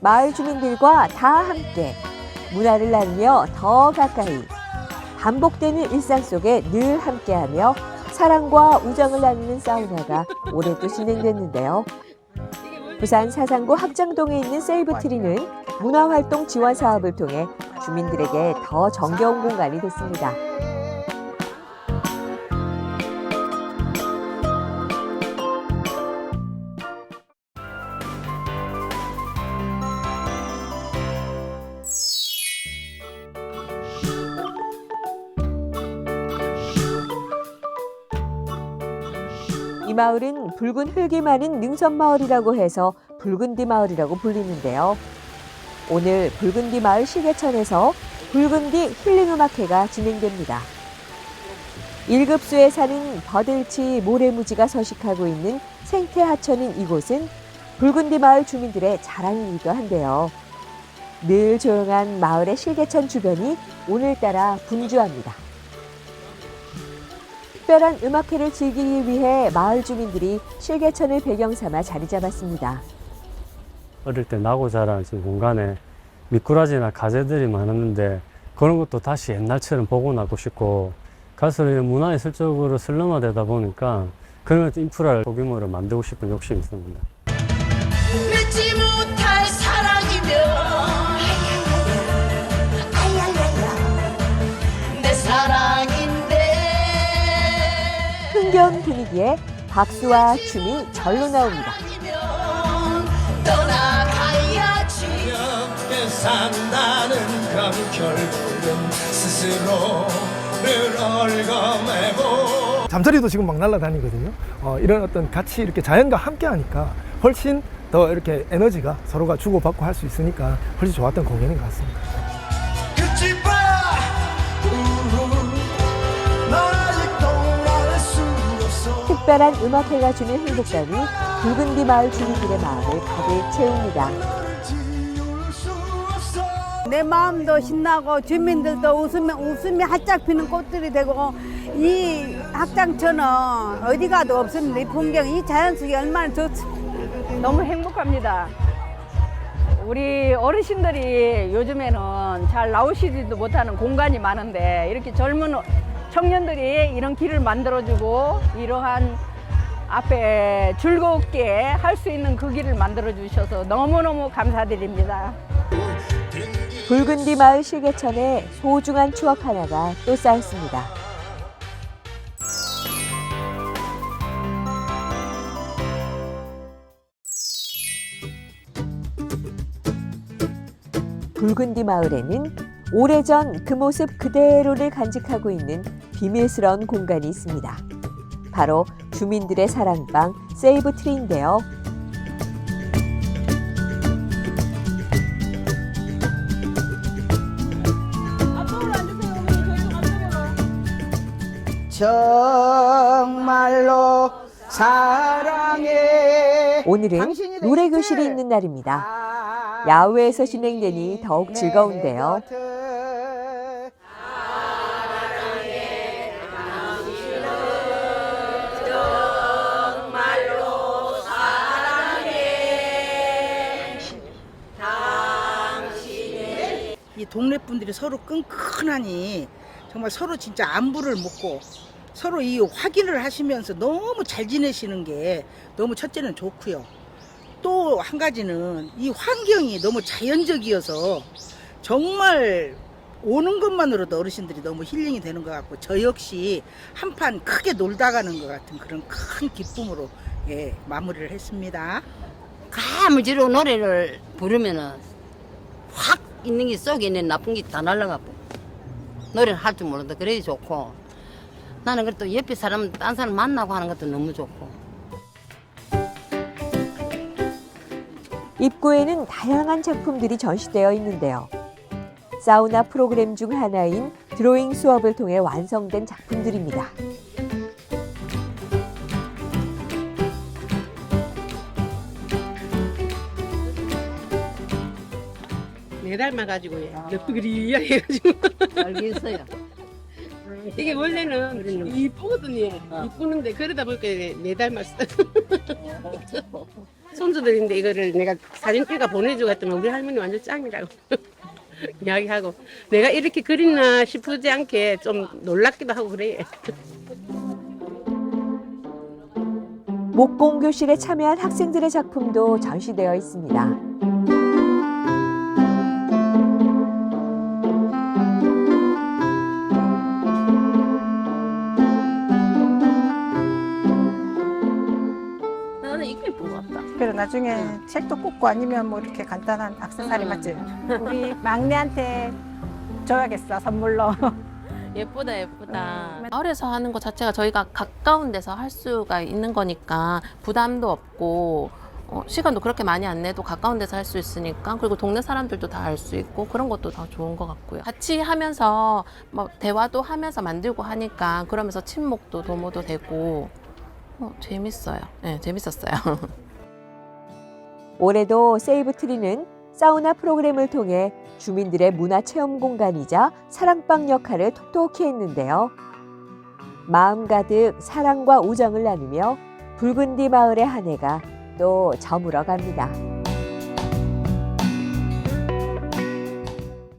마을 주민들과 다 함께 문화를 나누며 더 가까이 반복되는 일상 속에 늘 함께하며 사랑과 우정을 나누는 사우나가 올해 또 진행됐는데요. 부산 사상구 합정동에 있는 세이브트리는 문화활동 지원 사업을 통해 주민들에게 더 정겨운 공간이 됐습니다. 마을은 붉은 흙이 많은 능선마을이라고 해서 붉은디 마을이라고 불리는데요. 오늘 붉은디 마을 시계천에서 붉은디 힐링음악회가 진행됩니다. 1급수에 사는 버들치 모래무지가 서식하고 있는 생태 하천인 이곳은 붉은디 마을 주민들의 자랑이기도 한데요. 늘 조용한 마을의 실개천 주변이 오늘따라 분주합니다. 특별한 음악회를 즐기기 위해 마을 주민들이 실개천을 배경 삼아 자리 잡았습니다. 어릴 때 나고 자란 지금 공간에 미꾸라지나 가재들이 많았는데 그런 것도 다시 옛날처럼 보고 나고 싶고 가서 문화예술적으로 슬럼화되다 보니까 그런 인프라를 소규모로 만들고 싶은 욕심이 있습니다. 흥겨운 분위기에 박수와 춤이 절로 나옵니다. 잠자리도 지금 막 날아다니거든요. 어, 이런 어떤 같이 이렇게 자연과 함께 하니까 훨씬 더 이렇게 에너지가 서로가 주고받고 할 수 있으니까 훨씬 좋았던 공연인 것 같습니다. 특별한 음악회가 주는 행복감이 붉은디 마을 주민들의 마음을 가득 채웁니다. 내 마음도 신나고 주민들도 웃으면 웃음이 활짝 피는 꽃들이 되고 이 학장천은 어디 가도 없습니다. 이 풍경, 이 자연 속이 얼마나 좋지. 너무 행복합니다. 우리 어르신들이 요즘에는 잘 나오시지도 못하는 공간이 많은데 이렇게 젊은 청년들이 이런 길을 만들어주고 이러한 앞에 즐겁게 할 수 있는 그 길을 만들어 주셔서 너무너무 감사드립니다. 붉은디 마을 실개천에 소중한 추억 하나가 또 쌓였습니다. 붉은디 마을에는 오래전 그 모습 그대로를 간직하고 있는 비밀스러운 공간이 있습니다. 바로 주민들의 사랑방 세이브 트리인데요. 정말로 사랑해 오늘은 노래 교실이 있는 날입니다. 야외에서 진행되니 더욱 즐거운데요. 동네 분들이 서로 끈끈하니 정말 서로 진짜 안부를 묻고 서로 이 확인을 하시면서 너무 잘 지내시는 게 너무 첫째는 좋고요. 또 한 가지는 이 환경이 너무 자연적이어서 정말 오는 것만으로도 어르신들이 너무 힐링이 되는 것 같고 저 역시 한판 크게 놀다 가는 것 같은 그런 큰 기쁨으로 예, 마무리를 했습니다. 가무지로 노래를 부르면은 확 있는 게 속에 있는 나쁜 게 다 날라가고 노래를 할 줄 모른다 그래야 좋고 나는 그래도 옆에 사람 딴 사람 만나고 하는 것도 너무 좋고 입구에는 다양한 작품들이 전시되어 있는데요. 사우나 프로그램 중 하나인 드로잉 수업을 통해 완성된 작품들입니다. 닮아가지고 늑두그리야 해가지고. 알겠어요. 이게 원래는 이쁘거든요. 이쁘는데 그러다 보니까 네 닮았어 손주들인데 이거를 내가 사진 찍어 보내주고 했더니 우리 할머니 완전 짱이라고 이야기하고 내가 이렇게 그리나 싶지 않게 좀 놀랍기도 하고 그래. 목공 교실에 참여한 학생들의 작품도 전시되어 있습니다. 나중에 책도 꽂고 아니면 뭐 이렇게 간단한 악세사리 맞지? 우리 막내한테 줘야겠어 선물로. 예쁘다 예쁘다. 마을에서 하는 것 자체가 저희가 가까운 데서 할 수가 있는 거니까 부담도 없고 어, 시간도 그렇게 많이 안 내도 가까운 데서 할 수 있으니까 그리고 동네 사람들도 다 알 수 있고 그런 것도 다 좋은 것 같고요. 같이 하면서 뭐 대화도 하면서 만들고 하니까 그러면서 친목도 도모도 되고 어, 재밌어요. 네, 재밌었어요. 올해도 세이브 트리는 사우나 프로그램을 통해 주민들의 문화 체험 공간이자 사랑방 역할을 톡톡히 했는데요. 마음 가득 사랑과 우정을 나누며 붉은 디 마을의 한 해가 또 저물어 갑니다.